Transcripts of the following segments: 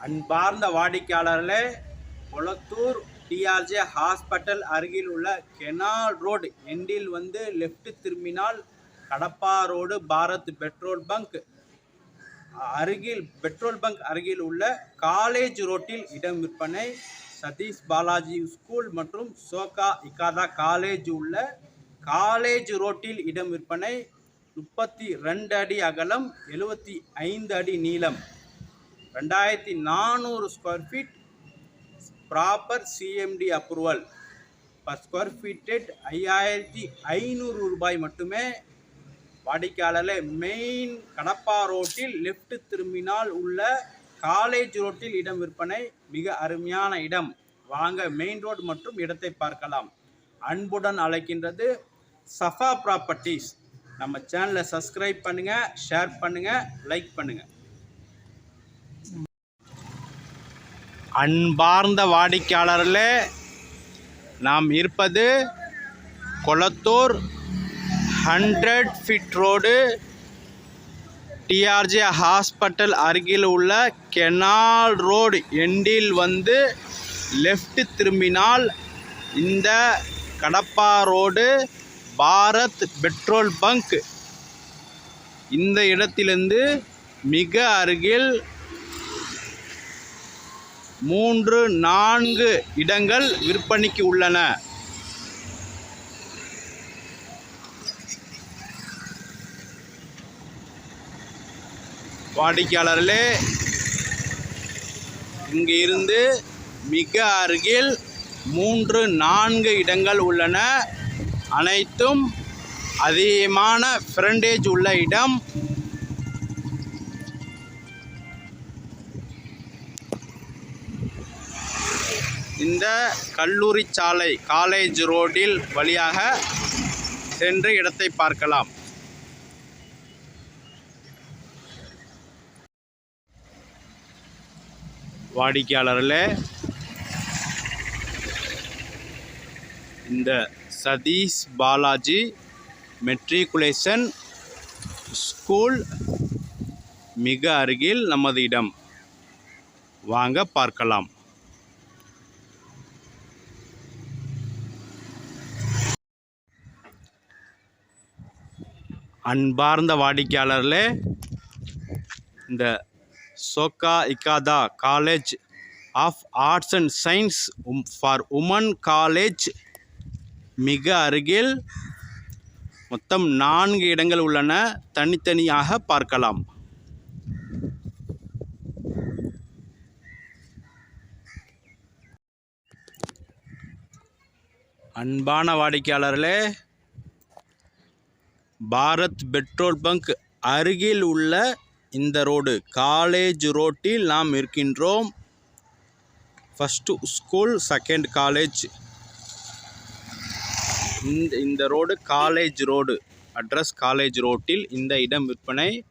அன்பார்ந்த வாடிக்கையாளர்களே Kolathur DRJ hospital அருகில் உள்ள கெனால் ரோடு எண்டில் வந்து லெஃப்ட் திரும்பினால் Kadappa road Bharat petrol bunk. அருகில் பெட்ரோல் பங்க் அருகில் உள்ள காலேஜ் ரோட்டில் இடம் விற்பனை சதீஷ் பாலாஜி ஸ்கூல் மற்றும் சோகா இக்காதா காலேஜ் உள்ள காலேஜ் ரோட்டில் இடம் விற்பனை முப்பத்தி ரெண்டு அடி அகலம் எழுபத்தி ஐந்து அடி நீளம். ரெண்டாயிரத்தி நானூறு square feet proper CMDA approval per square feet ஐயாயிரத்தி ஐநூறு ரூபாய் மட்டுமே வாடிக்கையாளர்களே மெயின் கடப்பா ரோட்டில் லெஃப்ட் திரும்பினால் உள்ள காலேஜ் ரோட்டில் இடம் விற்பனை மிக அருமையான இடம். வாங்க மெயின் ரோடு மற்றும் இடத்தை பார்க்கலாம். அன்புடன் அழைக்கின்றது சஃபா ப்ராப்பர்ட்டிஸ் நம்ம சேனலை சப்ஸ்கிரைப் பண்ணுங்கள் ஷேர் பண்ணுங்கள் லைக் பண்ணுங்கள் அன்பார்ந்த வாடிக்கையாளர்களே நாம் இருப்பது Kolathur hundred feet road TRJ hospital அருகில் உள்ள கெனால் ரோடு எண்டில் வந்து லெஃப்ட் திரும்பினால் இந்த Kadappa road Bharat petrol bunk. இந்த இடத்திலிருந்து மிக அருகில் மூன்று நான்கு இடங்கள் விற்பனைக்கு உள்ளன. வாடிக்கையாளர்களே இங்கு இருந்து மிக அருகில் மூன்று நான்கு இடங்கள் உள்ளன. அனைத்தும் அதிகமான ஃப்ரண்டேஜ் உள்ள இடம். இந்த கல்லூரி சாலை காலேஜ் ரோடில் வழியாக சென்று இடத்தை பார்க்கலாம். வாடிக்கையாளர்களே இந்த சதீஷ் பாலாஜி மெட்ரிகுலேஷன் ஸ்கூல் மிக அருகில் நமது இடம். வாங்க பார்க்கலாம். அன்பார்ந்த வாடிக்கையாளர்களே இந்த சோக்கா இக்காதா college of arts and science for women college மிக அருகில் மொத்தம் நான்கு இடங்கள் உள்ளன. தனித்தனியாக பார்க்கலாம். அன்பான வாடிக்கையாளர்களே பாரத் பெட்ரோல் பங்க் அருகில் உள்ள இந்த ரோடு காலேஜ் ரோட்டில் நாம் இருக்கின்றோம். First school second college. இந்த இந்த road college road address college ரோட்டில் இந்த இடம் விற்பனை.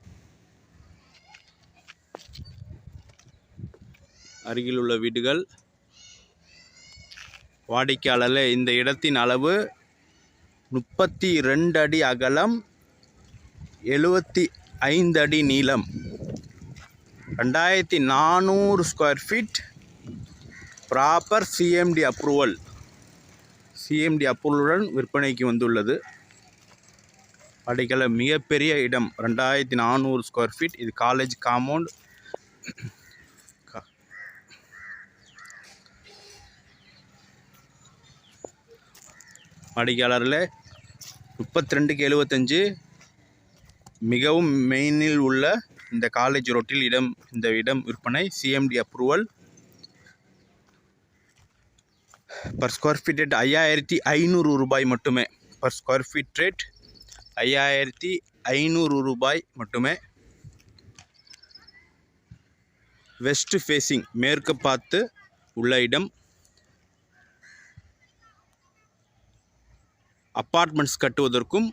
அருகில் உள்ள வீடுகள். வாடிக்கையாளர்களே இந்த இடத்தின் அளவு முப்பத்தி ரெண்டு அடி அகலம் எழுபத்தி ஐந்து அடி நீளம். ரெண்டாயிரத்தி நானூறு square feet proper CMDA approval CMDA அப்ரூவலுடன் விற்பனைக்கு வந்துள்ளது. படிக்கல மிகப்பெரிய இடம் ரெண்டாயிரத்தி நானூறு ஸ்கொயர் ஃபீட் இது காலேஜ் காம்பவுண்ட் வாடிக்கையாளரில் முப்பத்தி ரெண்டுக்கு எழுபத்தஞ்சு மிகவும் மெயினில் உள்ள இந்த காலேஜ் ரோட்டில் இடம் இந்த இடம் விற்பனை CMDA approval per square feet rate ஐயாயிரத்தி ஐநூறு ரூபாய் மட்டுமே. பர் ஸ்கொயர் ஃபீட் ரேட் ஐயாயிரத்தி ஐநூறு ரூபாய் மட்டுமே. வெஸ்ட் ஃபேஸிங் மேற்கு பார்த்து உள்ள இடம் அப்பார்ட்மெண்ட்ஸ் கட்டுவதற்கும்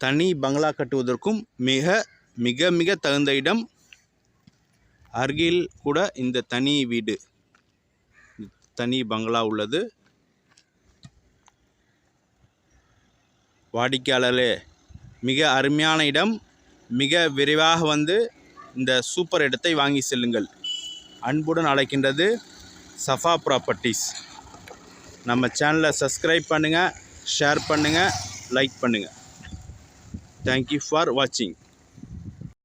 தனி பங்களா கட்டுவதற்கும் மிக மிக மிக தகுந்த இடம் அருகில் கூட இந்த தனி வீடு. தனி பங்களா உள்ளது. வாடிக்கையாளர்களே மிக அருமையான இடம். மிக விரைவாக வந்து இந்த சூப்பர் இடத்தை வாங்கி செல்லுங்கள். அன்புடன் அழைக்கின்றது சஃபா ப்ராப்பர்ட்டிஸ் நம்ம சேனலை சப்ஸ்கிரைப் பண்ணுங்கள் ஷேர் பண்ணுங்கள் லைக் பண்ணுங்கள் தேங்க்யூ ஃபார் வாட்சிங்